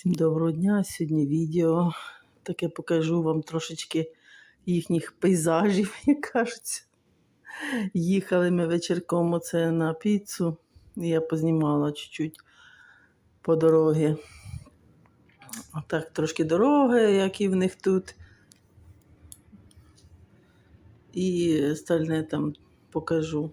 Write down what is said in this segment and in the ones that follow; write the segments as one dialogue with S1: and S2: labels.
S1: Всім доброго дня. Сьогодні відео. Таке покажу вам трошечки їхніх пейзажів, як кажуть. Їхали ми вечірком оце на піцу. Я познімала чуть-чуть по дорогі. Отак трошки дороги, які в них тут. І остальне там покажу.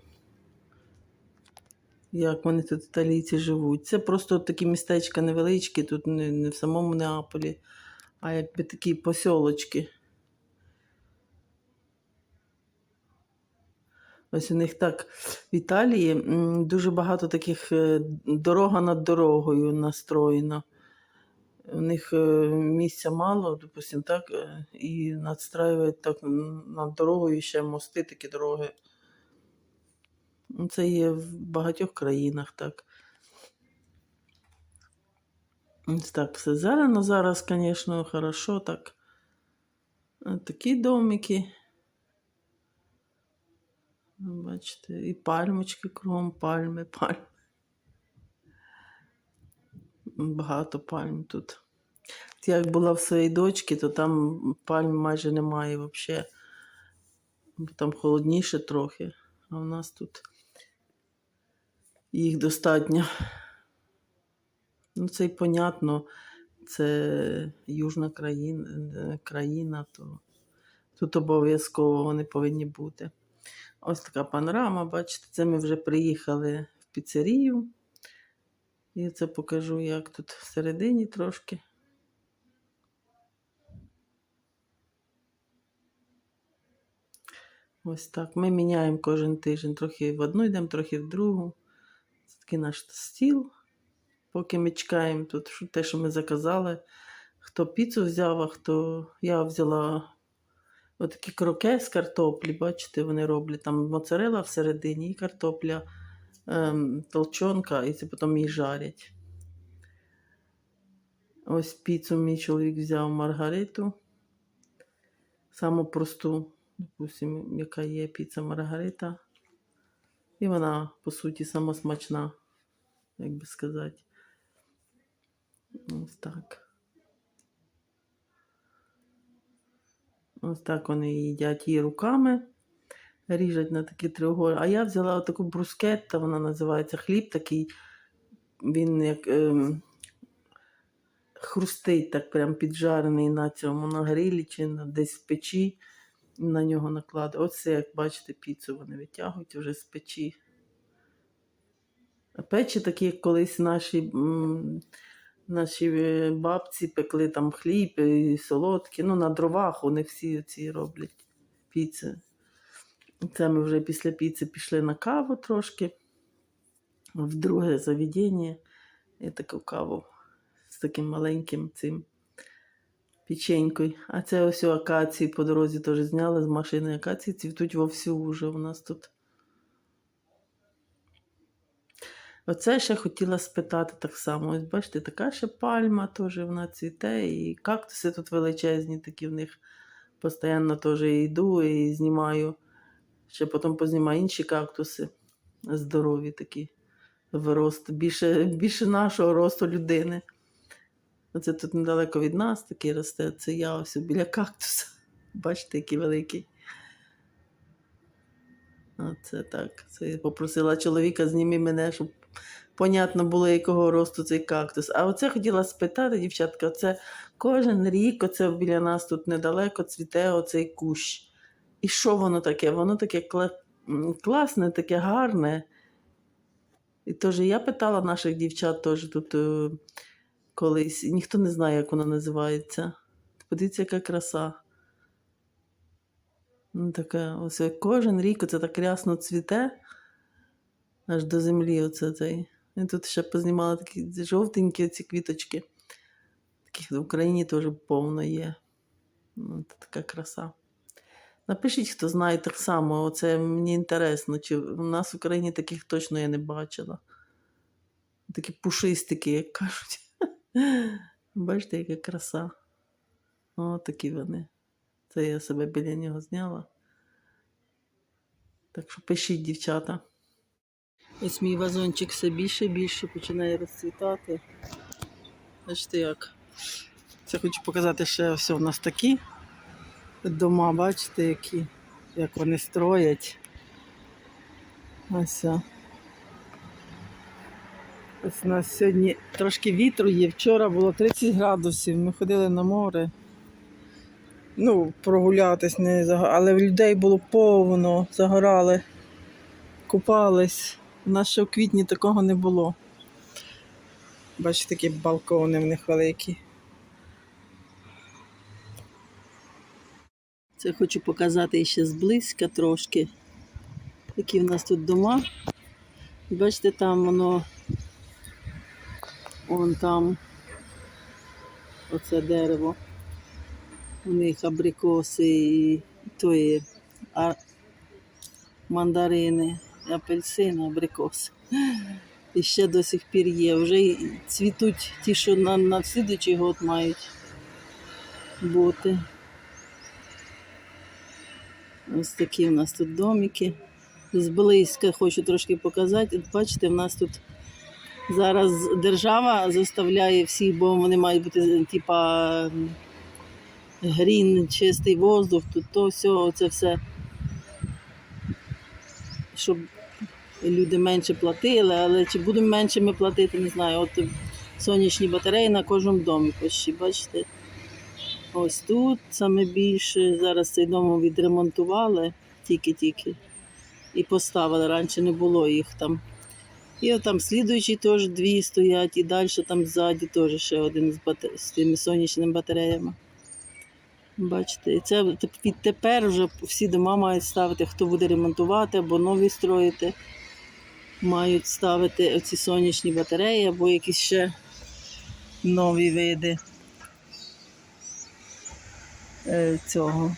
S1: Як вони тут італійці живуть. Це просто такі містечка невеличкі, тут не, не в самому Неаполі, а якби такі посьолочки. Ось у них так в Італії дуже багато таких е, дорога над дорогою настроєно. У них е, місця мало, допустим, так, е, і надстраюють так над дорогою ще мости, такі дороги. Ну, Це є в багатьох країнах так. Ось так все зелено зараз, звісно, хорошо так. От Такі домики. Ну, Бачите, і пальмочки кругом, пальми, пальми. Багато пальм тут. Як була в своїй дочці, то там пальм майже немає взагалі. Там холодніше трохи, а в нас тут їх достатньо. Ну, це й понятно, це южна країна, країна то тут обов'язково вони повинні бути. Ось така панорама, бачите, це ми вже приїхали в піцерію. І це покажу, як тут всередині трошки. Ось так. Ми міняємо кожен тиждень. Трохи в одну йдемо, трохи в другу. Такий наш стіл. Поки ми чекаємо тут те, що ми заказали. Хто піцу взяв, а хто я взяла отакі кроке з картоплі, бачите, вони роблять там моцарела всередині і картопля, ем, толчонка, і це потім її жарять. Ось піцу мій чоловік взяв Маргариту. Саму просту, допустим, яка є піца Маргарита. І вона, по суті, сама смачна, як би сказати. Ось так. Ось так вони їдять її руками, ріжуть на такі треугольні. А я взяла таку брускетта, вона називається хліб такий, він як ем, хрустить, так прям піджарений на цьому на грилі чи на, десь в печі. На нього накладу. Оце, як бачите, піцу вони витягують вже з печі. Печі такі, як колись наші, наші е, бабці пекли там хліб і солодкі. Ну, на дровах вони всі ці роблять піци. Це ми вже після піци пішли на каву трошки. В друге заведення. І таку каву з таким маленьким цим печенькою. А це ось у акації по дорозі теж зняли з машини акації. Цвітуть вовсю вже у нас тут. Оце ще хотіла спитати так само. Ось бачите, така ще пальма теж вона цвіте, і кактуси тут величезні, такі в них постійно теж йду і знімаю. Ще потім познімаю інші кактуси. Здорові такі в більше, більше нашого росту людини. Оце тут недалеко від нас такий росте. Це я ось біля кактуса. Бачите, який великий. Оце так. Це я попросила чоловіка, зніми мене, щоб понятно було, якого росту цей кактус. А оце хотіла спитати, дівчатка, оце кожен рік, оце біля нас тут недалеко цвіте оцей кущ. І що воно таке? Воно таке кла- класне, таке гарне. І теж я питала наших дівчат теж тут е, колись. Ніхто не знає, як воно називається. Подивіться, яка краса. Ну, така, ось кожен рік оце так рясно цвіте, аж до землі оце цей. І тут ще познімала такі жовтенькі ці квіточки. Таких в Україні теж повно є. Ну, це така краса. Напишіть, хто знає так само. Оце мені інтересно, чи в нас в Україні таких точно я не бачила. Такі пушистики, як кажуть. Бачите, яка краса. О, такі вони. Це я себе біля нього зняла. Так що пишіть, дівчата. Ось мій вазончик все більше і більше починає розцвітати. Бачите як. Це хочу показати ще все у нас такі дома, бачите, які, як вони строять. Ось. Ось у нас сьогодні трошки вітру є. Вчора було 30 градусів. Ми ходили на море. Ну, прогулятись, не зага- але людей було повно, загорали, купались. У нас ще в квітні такого не було. Бачите, такі балкони в них великі. Це хочу показати ще зблизька трошки, які в нас тут дома. Бачите, там воно, вон там, оце дерево. У них абрикоси і тої, а, мандарини, апельсини, абрикоси. І ще до сих пір є. Вже цвітуть ті, що на, на слідуючий год мають бути. Ось такі в нас тут домики. Зблизька хочу трошки показати. Бачите, в нас тут зараз держава заставляє всіх, бо вони мають бути типа грін, чистий воздух, тут то все, це все. Щоб люди менше платили, але чи будемо менше ми платити, не знаю. От сонячні батареї на кожному домі почти, бачите. Ось тут саме більше. Зараз цей дом відремонтували тільки-тільки. І поставили. Раніше не було їх там. І от там слідуючі теж дві стоять, і далі там ззаді теж ще один з, бате... з тими сонячними батареями. Бачите, і це теп- відтепер вже всі дома мають ставити, хто буде ремонтувати або нові строїти. Мають ставити оці сонячні батареї або якісь ще нові види е, цього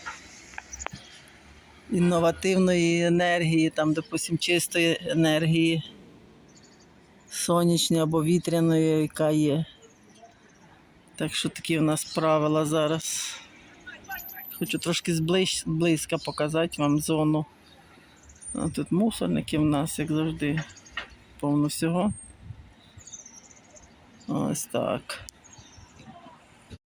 S1: інновативної енергії, там, допустим, чистої енергії, сонячної або вітряної, яка є. Так що такі у нас правила зараз. Хочу трошки зближ, близька показати вам зону. А тут мусорники в нас, як завжди, повно всього. Ось так.